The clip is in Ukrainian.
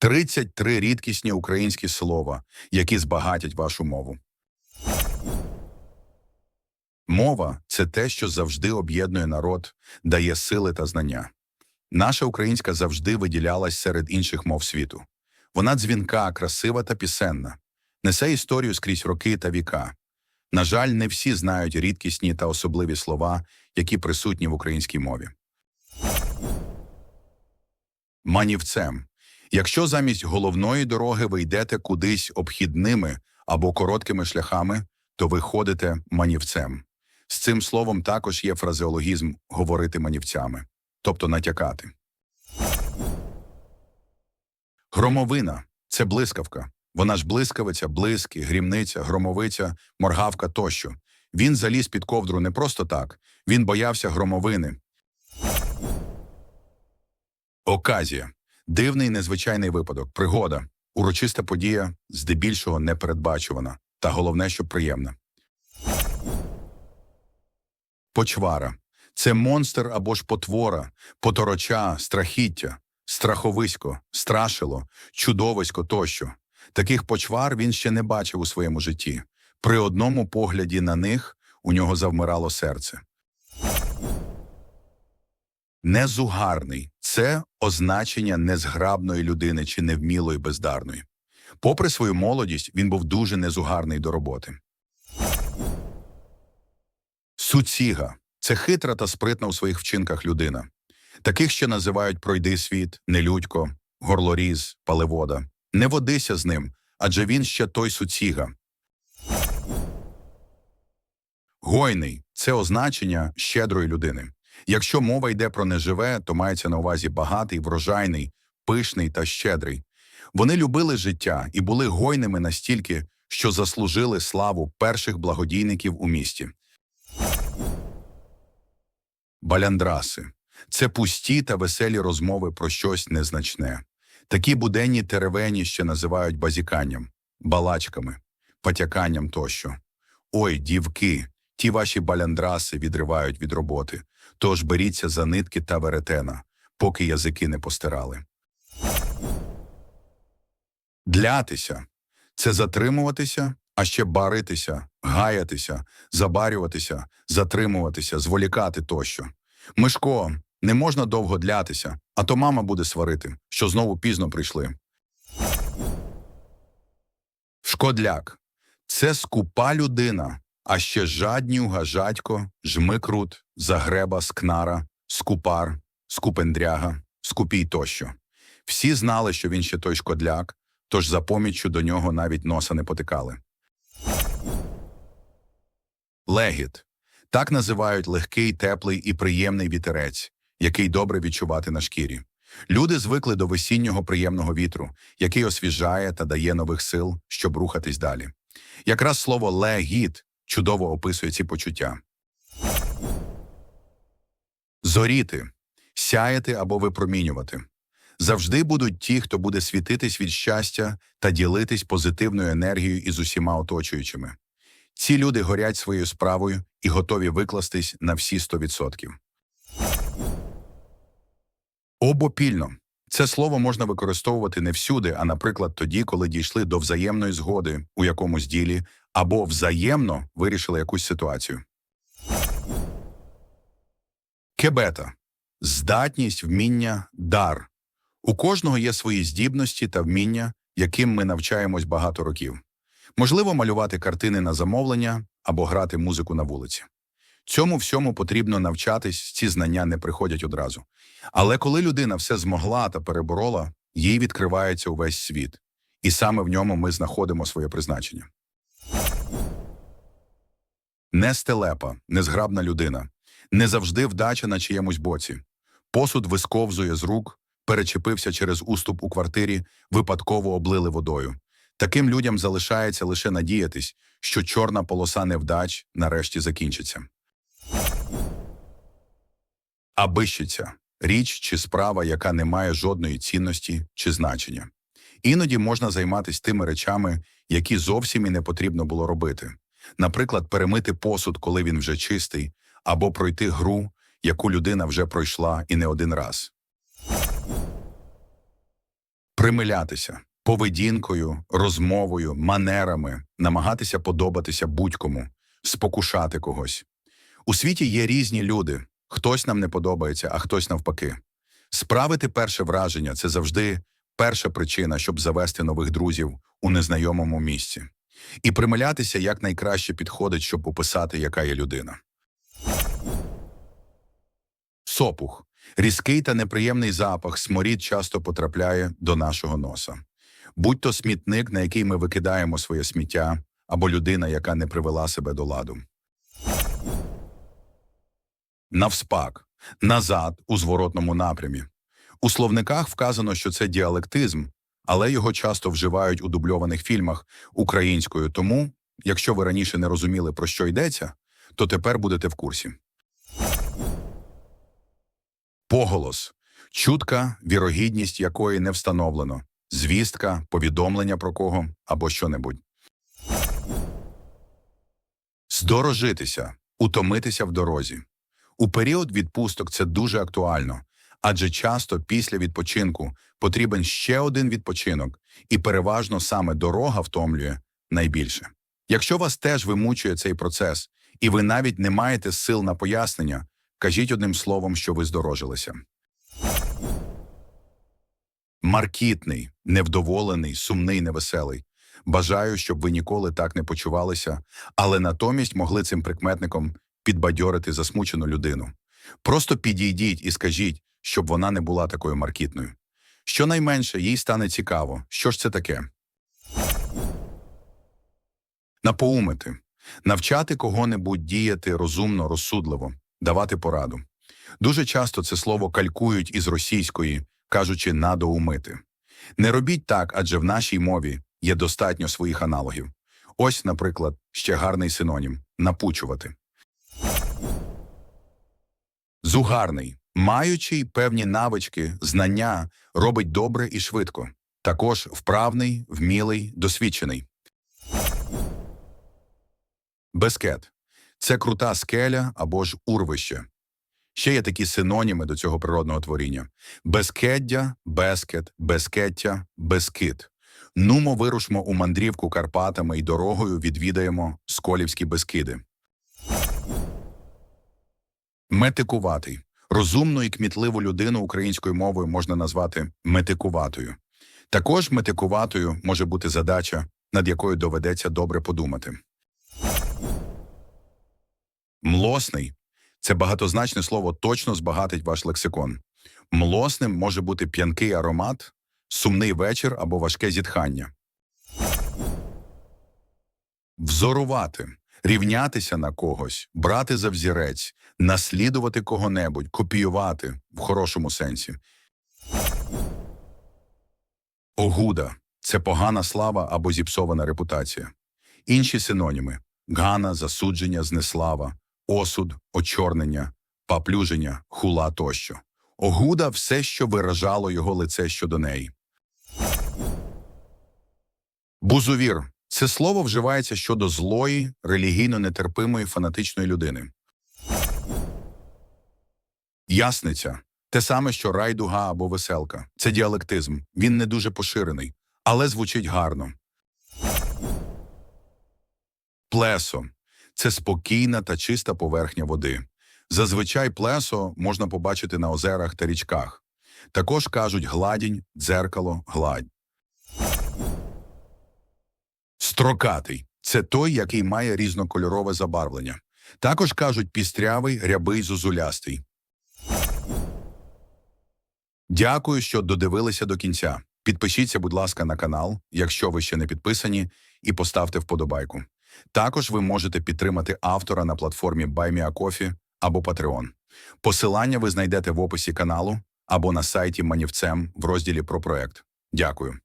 33 рідкісні українські слова, які збагатять вашу мову. Мова це те, що завжди об'єднує народ, дає сили та знання. Наша українська завжди виділялась серед інших мов світу. Вона дзвінка, красива та пісенна, несе історію скрізь роки та віка. На жаль, не всі знають рідкісні та особливі слова, які присутні в українській мові. Манівцем. Якщо замість головної дороги ви йдете кудись обхідними або короткими шляхами, то ви ходите манівцем. З цим словом також є фразеологізм говорити манівцями, тобто натякати. Громовина це блискавка. Вона ж блискавиця, блиски, грімниця, громовиця, моргавка тощо. Він заліз під ковдру не просто так, він боявся громовини. Оказія дивний незвичайний випадок, пригода, урочиста подія, здебільшого непередбачувана, та головне, що приємна. Почвара це монстр або ж потвора, потороча, страхіття, страховисько, страшило, чудовисько тощо. Таких почвар він ще не бачив у своєму житті. При одному погляді на них у нього завмирало серце. Незугарний це означення незграбної людини чи невмілої бездарної. Попри свою молодість, він був дуже незугарний до роботи. Суціга це хитра та спритна у своїх вчинках людина. Таких ще називають пройди світ, нелюдько, горлоріз, паливода. Не водися з ним, адже він ще той суціга. Гойний це означення щедрої людини. Якщо мова йде про неживе, то мається на увазі багатий, врожайний, пишний та щедрий. Вони любили життя і були гойними настільки, що заслужили славу перших благодійників у місті. Баляндраси це пусті та веселі розмови про щось незначне. Такі буденні теревені ще називають базіканням, балачками, потяканням тощо. Ой, дівки, ті ваші баляндраси відривають від роботи, тож беріться за нитки та веретена, поки язики не постирали. Длятися це затримуватися, а ще баритися, гаятися, забарюватися, затримуватися, зволікати тощо. Мишко, не можна довго длятися, а то мама буде сварити, що знову пізно прийшли. Шкодляк це скупа людина, а ще жаднюга, жадько, жмикрут, загреба, скнара, скупар, скупендряга, скупій тощо. Всі знали, що він ще той шкодляк, тож за поміччю до нього навіть носа не потикали. Легіт так називають легкий, теплий і приємний вітерець, який добре відчувати на шкірі. Люди звикли до весіннього приємного вітру, який освіжає та дає нових сил, щоб рухатись далі. Якраз слово легіт чудово описує ці почуття. Зоріти сяяти або випромінювати. Завжди будуть ті, хто буде світитись від щастя та ділитись позитивною енергією із усіма оточуючими. Ці люди горять своєю справою і готові викластись на всі 100%. Обопільно. Це слово можна використовувати не всюди, а, наприклад, тоді, коли дійшли до взаємної згоди у якомусь ділі або взаємно вирішили якусь ситуацію. Кебета здатність, вміння, дар. У кожного є свої здібності та вміння, яким ми навчаємось багато років. Можливо, малювати картини на замовлення або грати музику на вулиці. Цьому всьому потрібно навчатись, ці знання не приходять одразу. Але коли людина все змогла та переборола, їй відкривається увесь світ, і саме в ньому ми знаходимо своє призначення. Нестелепа, незграбна людина, не завжди вдача на чиємусь боці. Посуд висковзує з рук, перечепився через уступ у квартирі, випадково облили водою. Таким людям залишається лише надіятись, що чорна полоса невдач нарешті закінчиться. Абищиця – річ чи справа, яка не має жодної цінності чи значення. Іноді можна займатися тими речами, які зовсім і не потрібно було робити. Наприклад, перемити посуд, коли він вже чистий, або пройти гру, яку людина вже пройшла і не один раз. примилятися поведінкою, розмовою, манерами, намагатися подобатися будь-кому, спокушати когось. У світі є різні люди. Хтось нам не подобається, а хтось навпаки. Справити перше враження це завжди перша причина, щоб завести нових друзів у незнайомому місці. І примилятися якнайкраще підходить, щоб описати, яка є людина. Сопух. Різкий та неприємний запах сморід часто потрапляє до нашого носа. Будь то смітник, на який ми викидаємо своє сміття, або людина, яка не привела себе до ладу. Навспак, назад у зворотному напрямі. У словниках вказано, що це діалектизм, але його часто вживають у дубльованих фільмах українською. Тому, якщо ви раніше не розуміли, про що йдеться, то тепер будете в курсі. Поголос чутка, вірогідність якої не встановлено, звістка, повідомлення про кого або що-небудь. Здорожитися, утомитися в дорозі. У період відпусток це дуже актуально, адже часто після відпочинку потрібен ще один відпочинок, і переважно саме дорога втомлює найбільше. Якщо вас теж вимучує цей процес, і ви навіть не маєте сил на пояснення, кажіть одним словом, що ви здорожилися. Маркітний, невдоволений, сумний, невеселий. Бажаю, щоб ви ніколи так не почувалися, але натомість могли цим прикметником підбадьорити засмучену людину. Просто підійдіть і скажіть, щоб вона не була такою маркітною. Щонайменше їй стане цікаво, що ж це таке. Напоумити. Навчати кого-небудь діяти розумно, розсудливо, давати пораду. Дуже часто це слово калькують із російської, кажучи «надоумити». Не робіть так, адже в нашій мові є достатньо своїх аналогів. Ось, наприклад, ще гарний синонім напучувати. Зугарний, маючи певні навички, знання, робить добре і швидко. Також вправний, вмілий, досвідчений. Бескет це крута скеля або ж урвище. Ще є такі синоніми до цього природного творіння: безкеддя, бескет, безкеття, безкит. Нумо вирушмо у мандрівку Карпатами і дорогою відвідаємо Сколівські безкиди. Метикуватий. Розумну і кмітливу людину українською мовою можна назвати метикуватою. Також метикуватою може бути задача, над якою доведеться добре подумати. Млосний це багатозначне слово точно збагатить ваш лексикон. Млосним може бути п'янкий аромат, сумний вечір або важке зітхання. Взорувати, рівнятися на когось, брати за взірець, наслідувати кого-небудь, копіювати в хорошому сенсі. Огуда це погана слава або зіпсована репутація. Інші синоніми гана, засудження, знеслава, осуд, очорнення, паплюження, хула тощо. Огуда все, що виражало його лице щодо неї. Бузувір це слово вживається щодо злої, релігійно нетерпимої фанатичної людини. Ясниця те саме, що райдуга або веселка. Це діалектизм. Він не дуже поширений, але звучить гарно. Плесо це спокійна та чиста поверхня води. Зазвичай плесо можна побачити на озерах та річках. Також кажуть гладінь, дзеркало, гладь. Строкатий це той, який має різнокольорове забарвлення. Також кажуть пістрявий, рябий, зозулястий. Дякую, що додивилися до кінця. Підпишіться, будь ласка, на канал, якщо ви ще не підписані, і поставте вподобайку. Також ви можете підтримати автора на платформі BuyMeACoffee або Patreon. Посилання ви знайдете в описі каналу або на сайті Манівцем в розділі про проект. Дякую.